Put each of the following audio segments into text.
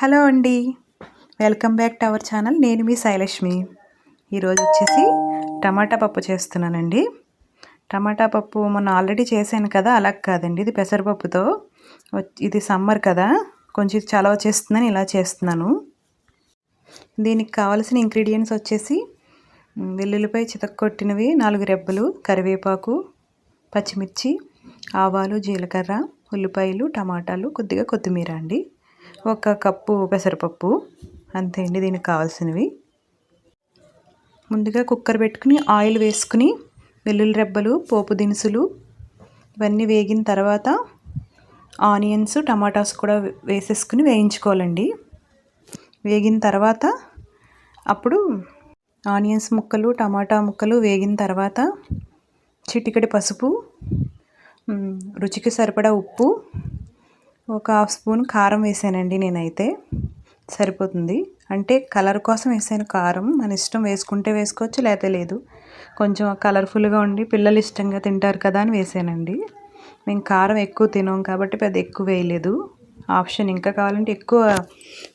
Hello అండి. Welcome back to our channel. నేను మీ శైలక్ష్మి ఈరోజు వచ్చేసి టమాటా పప్పు చేస్తున్నానండి. టమాటా పప్పు మొన్న ఆల్రెడీ చేశాను కదా అలా కాదండి. ఇది పెసరపప్పుతో. ఇది సమ్మర్ కదా కొంచెం చలవ చేస్తుందని ఇలా చేస్తున్నాను. దీనికి కావాల్సిన ఇంగ్రీడియంట్స్ వచ్చేసి వెల్లుల్లిపై చితక్కొట్టినవి నాలుగు రెబ్బలు కరివేపాకు పచ్చిమిర్చి ఆవాలు జీలకర్ర ఉల్లిపాయలు టమాటాలు కొద్దిగా కొత్తిమీర అండి. ఒక కప్పు పెసరపప్పు. అంతే అండి దీనికి కావాల్సినవి. ముందుగా కుక్కర్ పెట్టుకుని ఆయిల్ వేసుకుని వెల్లుల్లి రెబ్బలు పోపు దినుసులు ఇవన్నీ వేగిన తర్వాత ఆనియన్స్ టమాటాస్ కూడా వేసేసుకుని వేయించుకోవాలండి. వేగిన తర్వాత అప్పుడు ఆనియన్స్ ముక్కలు టమాటా ముక్కలు వేగిన తర్వాత చిటికడి పసుపు రుచికి సరిపడా ఉప్పు ఒక హాఫ్ స్పూన్ కారం వేసానండి నేనైతే. సరిపోతుంది. అంటే కలర్ కోసం వేసాను కారం. మన ఇష్టం వేసుకుంటే వేసుకోవచ్చు లేకపోతే లేదు. కొంచెం కలర్ఫుల్గా ఉండి పిల్లలు ఇష్టంగా తింటారు కదా అని వేసానండి. మేము కారం ఎక్కువ తినాం కాబట్టి పెద్ద ఎక్కువ వేయలేదు. ఆప్షన్ ఇంకా కావాలంటే ఎక్కువ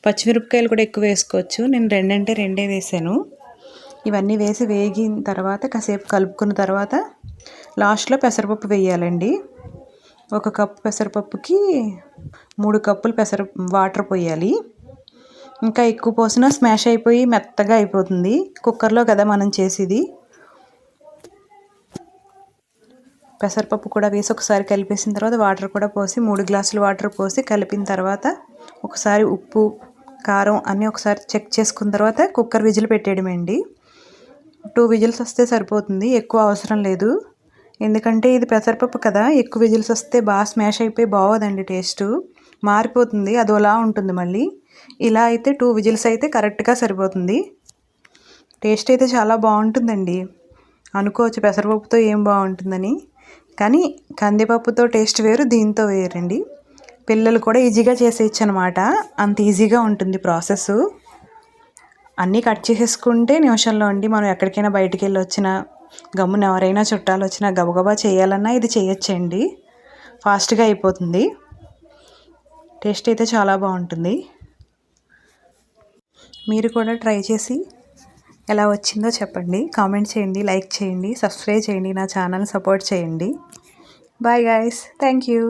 పచ్చిమిరపకాయలు కూడా ఎక్కువ వేసుకోవచ్చు. నేను రెండంటే రెండే వేసాను. ఇవన్నీ వేసి వేగిన తర్వాత కాసేపు కలుపుకున్న తర్వాత లాస్ట్లో పెసరపప్పు వేయాలండి. ఒక కప్పు పెసరపప్పుకి మూడు కప్పులు పెసర వాటర్ పోయాలి. ఇంకా ఎక్కువ పోసినా స్మాష్ అయిపోయి మెత్తగా అయిపోతుంది. కుక్కర్లో కదా మనం చేసేది. పెసరపప్పు కూడా వేసి ఒకసారి కలిపేసిన తర్వాత వాటర్ కూడా పోసి మూడు గ్లాసులు వాటర్ పోసి కలిపిన తర్వాత ఒకసారి ఉప్పు కారం అన్నీ ఒకసారి చెక్ చేసుకున్న తర్వాత కుక్కర్ విజిల్ పెట్టేయడమండి. టూ విజిల్స్ వస్తే సరిపోతుంది. ఎక్కువ అవసరం లేదు. ఎందుకంటే ఇది పెసరపప్పు కదా ఎక్కువ విజిల్స్ వస్తే బాగా స్మాష్ అయిపోయి బాగోదండి టేస్ట్. మారిపోతుంది అదోలా ఉంటుంది మళ్ళీ. ఇలా అయితే టూ విజిల్స్ అయితే కరెక్ట్గా సరిపోతుంది. టేస్ట్ అయితే చాలా బాగుంటుందండి. అనుకోవచ్చు పెసరపప్పుతో ఏం బాగుంటుందని. కానీ కందిపప్పుతో టేస్ట్ వేరు దీంతో వేరండి. పిల్లలు కూడా ఈజీగా చేసేయచ్చు అనమాట అంత ఈజీగా ఉంటుంది ప్రాసెస్ అన్నీ కట్ చేసేసుకుంటే నిమిషంలో అండి మనం ఎక్కడికైనా బయటికి వెళ్ళి వచ్చినా గమ్మున ఎవరైనా చుట్టాలు వచ్చినా గబగబా చేయాలన్నా ఇది చేయొచ్చండి. ఫాస్ట్గా అయిపోతుంది. టేస్ట్ అయితే చాలా బాగుంటుంది. మీరు కూడా ట్రై చేసి ఎలా వచ్చిందో చెప్పండి. కామెంట్ చేయండి లైక్ చేయండి సబ్స్క్రైబ్ చేయండి నా ఛానల్ సపోర్ట్ చేయండి. Bye guys thank you